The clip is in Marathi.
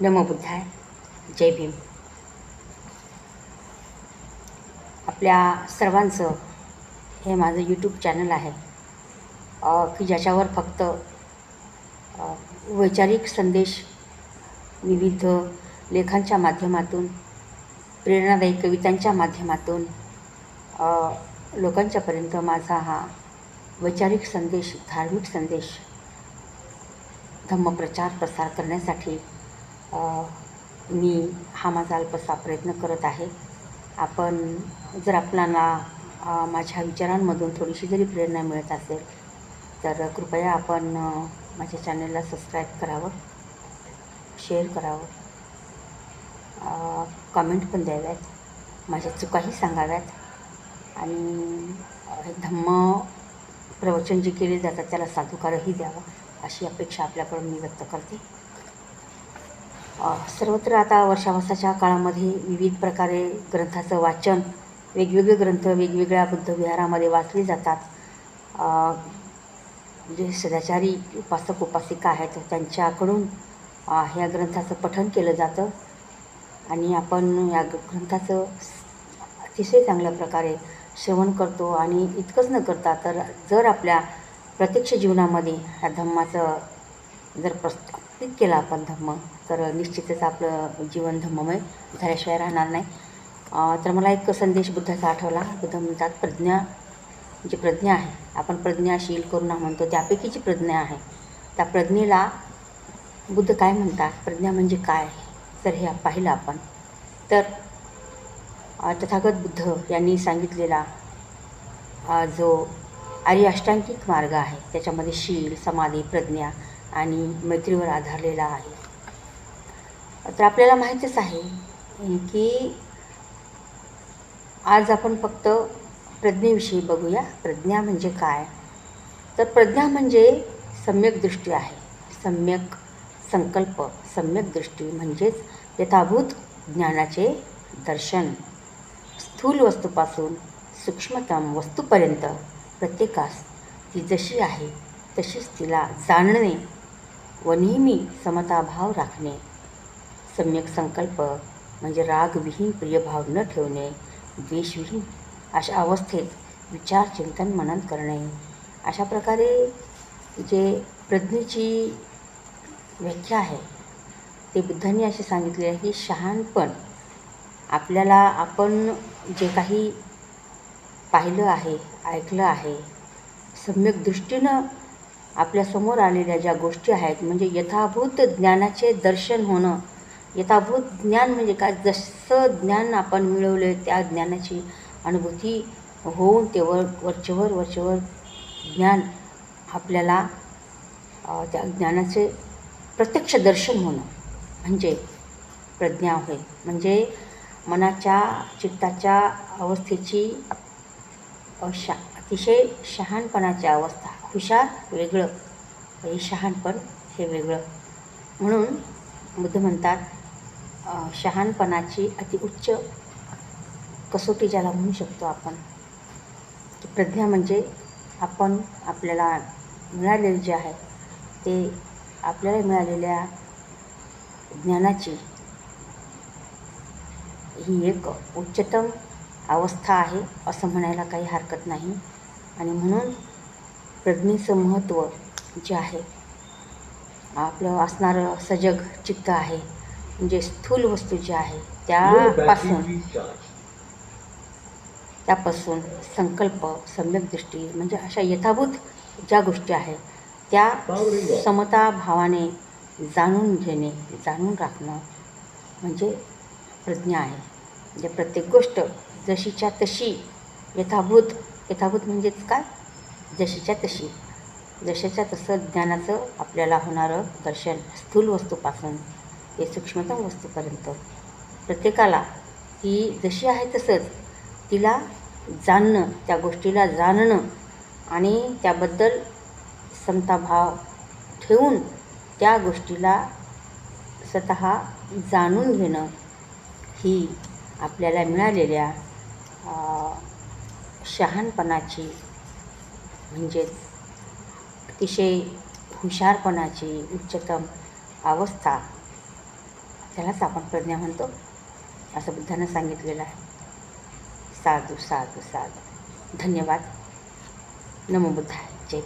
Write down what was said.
नमो बुद्धाय जय भीम. आपल्या सर्वांचं हे माझं यूट्यूब चॅनल आहे. की ज्याच्यावर फक्त वैचारिक संदेश विविध लेखांच्या माध्यमातून प्रेरणादायी कवितांच्या माध्यमातून लोकांच्यापर्यंत माझा हा वैचारिक संदेश धार्मिक संदेश धम्मप्रचार प्रसार करण्यासाठी मी हा माझा अल्पसा प्रयत्न करत आहे. आपण जर आपल्याला माझ्या विचारांमधून थोडीशी जरी प्रेरणा मिळत असेल तर कृपया आपण माझ्या चॅनलला सबस्क्राईब करावं शेअर करावं. कमेंट पण द्याव्यात माझ्या चुकाही सांगाव्यात. आणि धम्म प्रवचन जे केले जातात त्याला साधुकारही द्यावं अशी अपेक्षा आपल्याकडून मी व्यक्त करते. सर्वत्र आता वर्षावासाच्या काळामध्ये विविध प्रकारे ग्रंथाचं वाचन वेगवेगळे ग्रंथ वेगवेगळ्या बुद्धविहारामध्ये वाचले जातात. जे म्हणजे सदाचारी उपासक उपासिका आहेत त्यांच्याकडून ह्या ग्रंथाचं पठन केलं जातं. आणि आपण या ग्रंथाचं अतिशय चांगल्या प्रकारे श्रवण करतो आणि इतकंच न करता तर जर आपल्या प्रत्यक्ष जीवनामध्ये ह्या धम्माचं जर प्रस्थापित केला आपण धम्म. तर निश्चितच आपलं जीवन धम्ममय झाल्याशिवाय राहणार नाही. तर मला एक संदेश बुद्धाचा आठवला. बुद्ध म्हणतात प्रज्ञा जी प्रज्ञा आहे आपण प्रज्ञाशील करुणा म्हणतो त्यापैकीची प्रज्ञा आहे. त्या प्रज्ञेला बुद्ध काय म्हणतात? प्रज्ञा म्हणजे काय? तर हे पाहिलं आपण. तर तथागत बुद्ध यांनी सांगितलेला जो आर्य अष्टांगिक मार्ग आहे त्याच्यामध्ये शील समाधी प्रज्ञा आणि मैत्रीवर आधारलेला आहे. तर आपल्याला माहीतच आहे की आज आपण फक्त प्रज्ञेविषयी बघूया. प्रज्ञा म्हणजे काय? तर प्रज्ञा म्हणजे सम्यक दृष्टी आहे. सम्यक संकल्प सम्यक दृष्टी म्हणजेच यथाभूत ज्ञानाचे दर्शन. स्थूल वस्तूपासून सूक्ष्मतम वस्तूपर्यंत प्रत्येकास ती जशी आहे तशीच तिला जाणणे व नेहमी समताभाव राखणे. सम्यक संकल्प म्हणजे रागविहीन प्रियभाव न ठेवणे. द्वेषविहीन अशा अवस्थेत विचार चिंतन मनन करणे. अशा प्रकारे जे प्रज्ञेची व्याख्या आहे ते बुद्धांनी असे सांगितले आहे की शहाणपण आपल्याला आपण जे काही पाहिलं आहे ऐकलं आहे सम्यक दृष्टीनं आपल्यासमोर आलेल्या ज्या गोष्टी आहेत म्हणजे यथाभूत ज्ञानाचे दर्शन होणं. यथाभूत ज्ञान म्हणजे काय? जसं ज्ञान आपण मिळवलं त्या ज्ञानाची अनुभूती होऊन ते वर वरचेवर वरचेवर ज्ञान आपल्याला त्या ज्ञानाचे प्रत्यक्ष दर्शन होणं. म्हणजे प्रज्ञा होय. म्हणजे मनाच्या चित्ताच्या अवस्थेची शा अतिशय शहाणपणाची अवस्था. हुशार वेगळं हे शहाणपण हे वेगळं. म्हणून बुद्ध म्हणतात शहाणपणाची शहाणपणाची अतिउच्च कसोटी ज्याला म्हणू शकतो आपण की प्रज्ञा म्हणजे आपण आपल्याला मिळालेले जे आहे ते आपल्याला मिळालेल्या ज्ञानाची ही एक उच्चतम अवस्था आहे असं म्हणायला काही हरकत नाही. आणि म्हणून प्रज्ञेचं महत्त्व जे आहे आपलं असणारं सजग चित्त आहे म्हणजे स्थूल वस्तू जी आहे त्यापासून त्यापासून संकल्प सम्यक दृष्टी म्हणजे अशा यथाभूत ज्या गोष्टी आहेत त्या समता भावाने जाणून घेणे जाणून राखणं म्हणजे प्रज्ञा आहे. म्हणजे प्रत्येक गोष्ट जशीच्या तशी यथाभूत यथाभूत म्हणजेच काय? जशीच्या तशी. जशाच्या तसं ज्ञानाचं आपल्याला होणारं दर्शन स्थूल वस्तूपासून ते सूक्ष्मतम वस्तूपर्यंत. प्रत्येकाला ती जशी आहे तसंच तिला जाणणं त्या गोष्टीला जाणणं आणि त्याबद्दल समताभाव ठेवून त्या गोष्टीला स्वतः जाणून घेणं ही आपल्याला मिळालेल्या शहाणपणाची म्हणजेच अतिशय हुशारपणाची उच्चतम अवस्था त्यालाच आपण प्रज्ञा म्हणतो. असं बुद्धानं सांगितलेलं आहे. साधू साधू साधू. धन्यवाद. नमो बुद्धाय. जय